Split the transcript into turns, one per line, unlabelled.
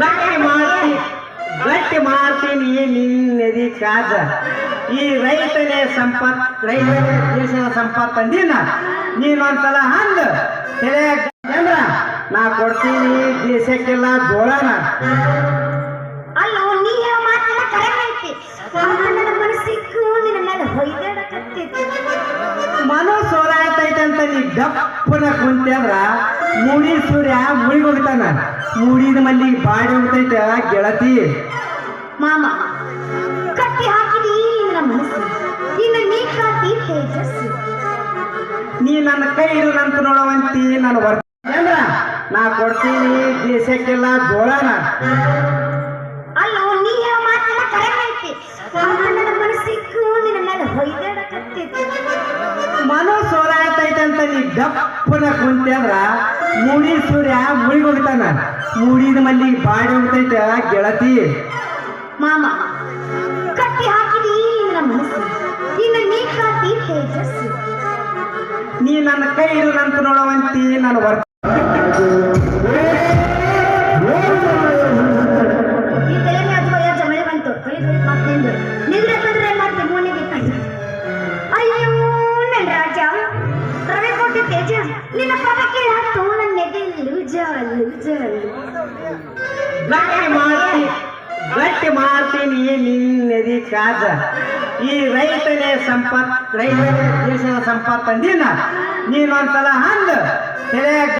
ಗಟ್ಟಿ ಮಾಡ್ತಿ ಗಟ್ಟಿ ಮಾಡ್ತೀನಿ ನಿನ್ನದಿ ಕಾಜ ಈ ರೈತನೇ ಸಂಪತ್ ರೈತನೇ ದೇಶದ ಸಂಪತ್ ಅಂದಿನ ನೀನೊಂದ್ಸಲ ಅಂದ್ರ ನಾ ಕೊಡ್ತೀನಿ ದೇಶಕ್ಕೆಲ್ಲ ಜೋಳನ
ಅಲ್ಲೋ ನೀ ಹೇಳೋ ಮಾತಿನ ಕರೆಕ್ಟ್ ಐತಿ. ನನ್ನ ಮನಸ್ಸಿಗೂ ನಿನ್ನ ಮೇಲೆ ಹೊಯ್ದಾಡಕತ್ತೈತಿ
ಮನೋ ಸೋಲಾಗ್ತೈತೆ ಅಂತ ನೀ ದಪ್ಪನ ಕುಂತೆ ಅಂದ್ರ ಮುಡಿ ಸೂರ್ಯ ಮುಳಿಗ್ ಹೋಗ್ತಾನ. ಮುಡಿದ ಮಲ್ಲಿಗೆ ಬಾಡಿ ಹೋಗ್ತೈತೆ ಗೆಳತಿ.
ಮಾಮ ಕಟ್ಟಿ ಹಾಕಿದಿ ನಿನ್ನ ಮನಸ್ಸು ನಿನ್ನ ನೀ ತೇಜಸ್ಸು.
ನೀ ನನ್ನ ಕೈ ಹಿಡಿದಂತ ನೋಡುವಂತಿ ನಾನು ವರ್ ಅಂದ್ರ ನಾ ಕೊಡ್ತೀನಿ ದೇಶಕ್ಕೆಲ್ಲ ಜೋಳನ.
ಅಲ್ಲೋ ನೀ ಹೇಳೋ ಮಾತಿನ ಕರೆಕ್ಟ್ ಐತಿ ನನ್ನ ಮನಸ್ಸಿಗೂ ನಿನ್ನ ಮೇಲೆ ಹೊಯ್ದಾಡಕತ್ತೈತಿ
ನೀ ಗಪ್ಪನ ಸೂರ್ಯ ಮುಳಿಗ್ ಹೊಡಿತಾನ ಮುಡಿದ ಮಲ್ಲಿಗೆ ಬಾಡಿ ಹೋಗ್ತೈತೆ ಗೆಳತಿ.
ಮಾಮ ಕಟ್ಟಿ ಹಾಕಿದಿ ನನ್ನ ಮನಸ್ಸು. ನಿನ್ನ ನೀ ಕಾತಿ ತೇಜಸ್ಸು.
ನೀ ನನ್ನ ಕೈ ಹಿಡಿದಂತ ನೋಡುವಂತಿ ನಾನು ಗಟ್ಟಿ ಮಾಡ್ತಿ ಗಟ್ಟಿ ಮಾಡ್ತೀನಿ ನಿನ್ನದಿ ಕಾಜ ಈ ರೈತನೇ ಸಂಪತ್, ರೈತ ದೇಶದ ಸಂಪತ್ ಅಂದಿನ ನೀನೊಂದ್ಸಲ ಹಂದ ತಲೆಯಾಗ